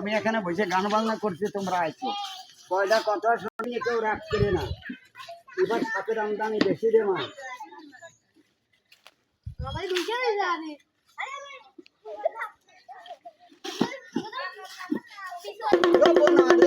আমি এখানে বসে গান বাজনা করছি তোমরা আছো কয়টা কথা শুনিয়ে কেউ রাগ করে না এবার সাপের আমদানি বেশি রে মা সবাই বুঝে যাবে যমুনারে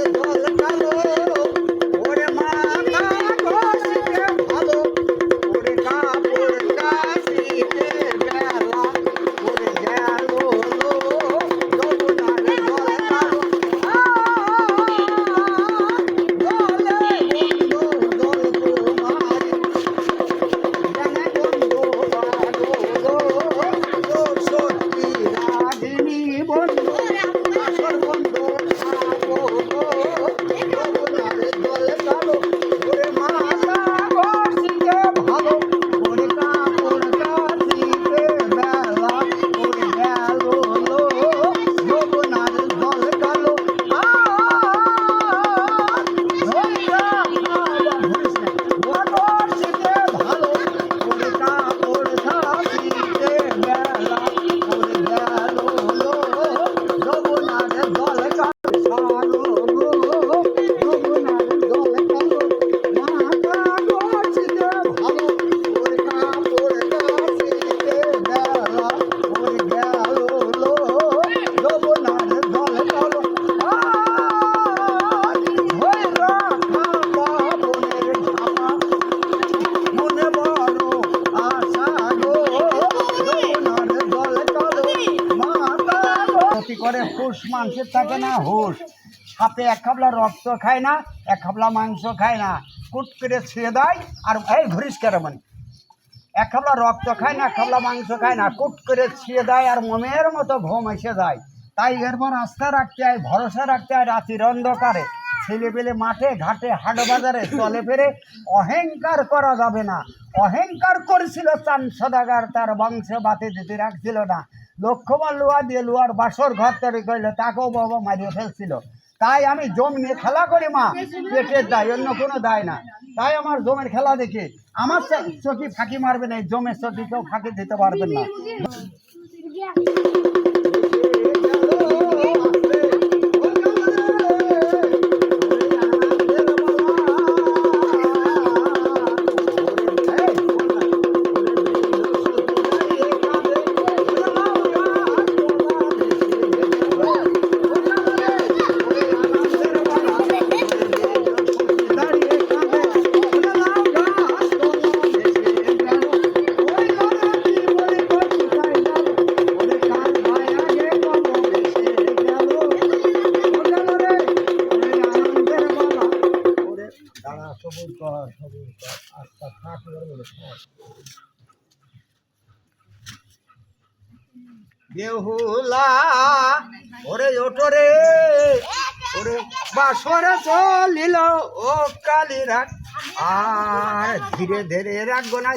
ক্ষতি করে? হুশ, মাংসের থাকে না, হুশ। সাপে এক খাবলা রক্ত খায় না, এক খাবলা মাংস খায় না। কুট করে ছেড়ে দেয় আর এই ঘুরিস কেরমন এক খাবলা রক্ত খায় না, এক খাবলা মাংস খায় না। কুট করে ছিঁড়ে দেয় আর মোমের মতো ঘুম এসে যায়। তাই এরপর আস্থা রাখতে হয়, ভরসা রাখতে হয় রাতির অন্ধকারে। ছেলে পেলে মাঠে, ঘাটে, হাট বাজারে চলে ফেরে অহংকার করা যাবে না। অহংকার করেছিল চান সদাগার, তার বংশ বাতে দিতে রাখছিল না। লক্ষ্যমান লোহা দিয়ে লোহার বাসর ঘর তৈরি করল তাকেও বাবা মারিয়ে ফেলছিল তাই আমি জম নিয়ে খেলা করি মা পেটের দায় অন্য কোনো দায় না তাই আমার জমের খেলা দেখে আমার চকি ফাঁকি মারবে না এই জমের চকি কেউ ফাঁকি দিতে পারবেন না সবুর কর সবুর ওরে ওটরে ওরে চলিল, ও কালি রাগ আর ধীরে ধীরে রাগ না